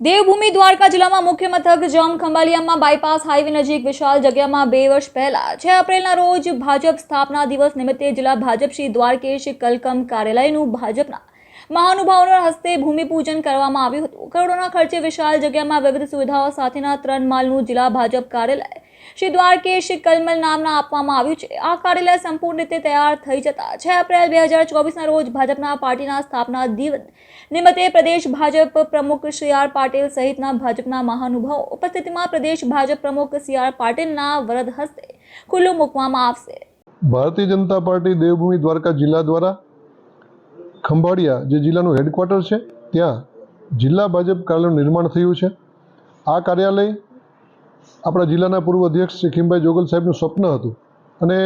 દેવભૂમિ દ્વારકા જિલ્લામાં મુખ્ય મથક જામ ખંભાલિયામાં બાયપાસ હાઈવે નજીક વિશાળ જગ્યામાં બે વર્ષ પહેલા છ એપ્રિલના રોજ ભાજપ સ્થાપના દિવસ નિમિત્તે જિલ્લા ભાજપ શ્રી દ્વારકેશ કલકમ કાર્યાલયનું ભાજપના મહાનુભાવોના હસ્તે ભૂમિપૂજન કરવામાં આવ્યું હતું. કરોડોના ખર્ચે વિશાળ જગ્યામાં વિવિધ સુવિધાઓ સાથેના ત્રણ માલનું જિલ્લા ભાજપ કાર્યાલય શ્રી દ્વારકેશ કલમલ નામના આપવામાં આવ્યું છે. આ કાર્યાલય સંપૂર્ણ રીતે તૈયાર થઈ જતા છ. એપ્રિલ બે હજાર ચોવીસના રોજ ભાજપના પાર્ટીના સ્થાપના દિવસ નિમિત્તે પ્રદેશ ભાજપ પ્રમુખ શ્રી આર પાટીલ સહિતના ભાજપના મહાનુભાવો ઉપસ્થિતિમાં પ્રદેશ ભાજપ પ્રમુખ સી આર પાટીલના વરદ હસ્તે ખુલ્લું મૂકવામાં આવશે. ભારતીય જનતા પાર્ટી દેવભૂમિ દ્વારકા જિલ્લા દ્વારા ખંભાળિયા, જે જિલ્લાનું હેડક્વાર્ટર છે, ત્યાં જિલ્લા ભાજપ કાર્યાલયનું નિર્માણ થયું છે. આ કાર્યાલય આપણા જિલ્લાના પૂર્વ અધ્યક્ષ શ્રી ખીમભાઈ જોગલ સાહેબનું સ્વપ્ન હતું. અને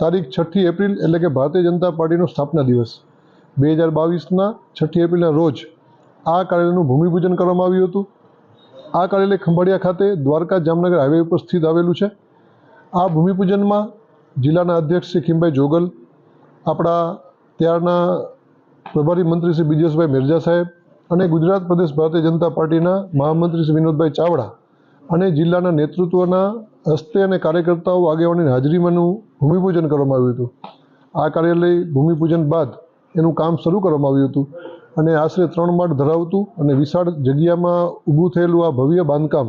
તારીખ છઠ્ઠી એપ્રિલ એટલે કે ભારતીય જનતા પાર્ટીનો સ્થાપના દિવસ. બે હજાર બાવીસના છઠ્ઠી એપ્રિલના રોજ આ કાર્યાલયનું ભૂમિપૂજન કરવામાં આવ્યું હતું. આ કાર્યાલય ખંભાળિયા ખાતે દ્વારકા જામનગર હાઈવે ઉપર સ્થિત આવેલું છે. આ ભૂમિપૂજનમાં જિલ્લાના અધ્યક્ષ શ્રી ખીમભાઈ જોગલ, આપણા ત્યારના પ્રભારી મંત્રી શ્રી બ્રિજેશભાઈ મિર્ઝા સાહેબ અને ગુજરાત પ્રદેશ ભારતીય જનતા પાર્ટીના મહામંત્રી શ્રી વિનોદભાઈ ચાવડા અને જિલ્લાના નેતૃત્વના હસ્તે અને કાર્યકર્તાઓ આગેવાનીની હાજરીમાંનું ભૂમિપૂજન કરવામાં આવ્યું હતું. આ કાર્યાલય ભૂમિપૂજન બાદ એનું કામ શરૂ કરવામાં આવ્યું હતું અને આશરે ત્રણ માળ ધરાવતું અને વિશાળ જગ્યામાં ઊભું થયેલું આ ભવ્ય બાંધકામ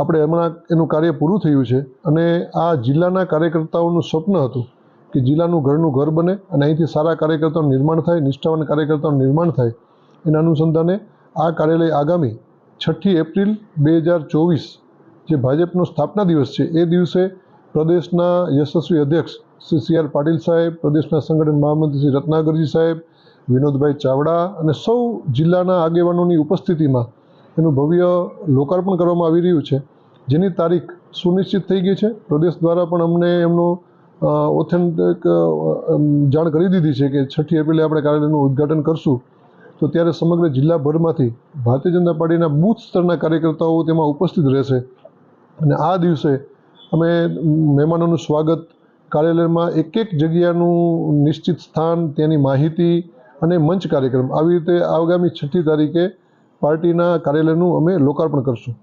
આપણે હમણાં એનું કાર્ય પૂરું થયું છે અને આ જિલ્લાના કાર્યકર્તાઓનું સ્વપ્ન હતું કે જિલ્લાનું ઘરનું ઘર બને અને અહીંથી સારા કાર્યકર્તાઓનું નિર્માણ થાય, નિષ્ઠાવાન કાર્યકર્તાઓનું નિર્માણ થાય. એના અનુસંધાને આ કાર્યાલય આગામી છઠ્ઠી એપ્રિલ બે હજાર ચોવીસ જે ભાજપનો સ્થાપના દિવસ છે, એ દિવસે પ્રદેશના યશસ્વી અધ્યક્ષ શ્રી સી આર પાટીલ સાહેબ, પ્રદેશના સંગઠન મહામંત્રી શ્રી રત્નાગરજી સાહેબ, વિનોદભાઈ ચાવડા અને સૌ જિલ્લાના આગેવાનોની ઉપસ્થિતિમાં એનું ભવ્ય લોકાર્પણ કરવામાં આવી રહ્યું છે. જેની તારીખ સુનિશ્ચિત થઈ ગઈ છે. પ્રદેશ દ્વારા પણ અમને એમનો ઓથેન્ટિક જાણ કરી દીધી છે કે છઠ્ઠી એપ્રિલે આપણે કાર્યાલયનું ઉદ્ઘાટન કરશું. તો ત્યારે સમગ્ર જિલ્લાભરમાંથી ભારતીય જનતા પાર્ટીના બૂથ સ્તરના કાર્યકર્તાઓ તેમાં ઉપસ્થિત રહેશે. અને આ દિવસે અમે મહેમાનોનું સ્વાગત, કાર્યાલયમાં એક એક જગ્યાનું નિશ્ચિત સ્થાન, તેની માહિતી અને મંચ કાર્યક્રમ. આવી રીતે આગામી છઠ્ઠી તારીખે પાર્ટીના કાર્યાલયનું અમે લોકાર્પણ કરશું.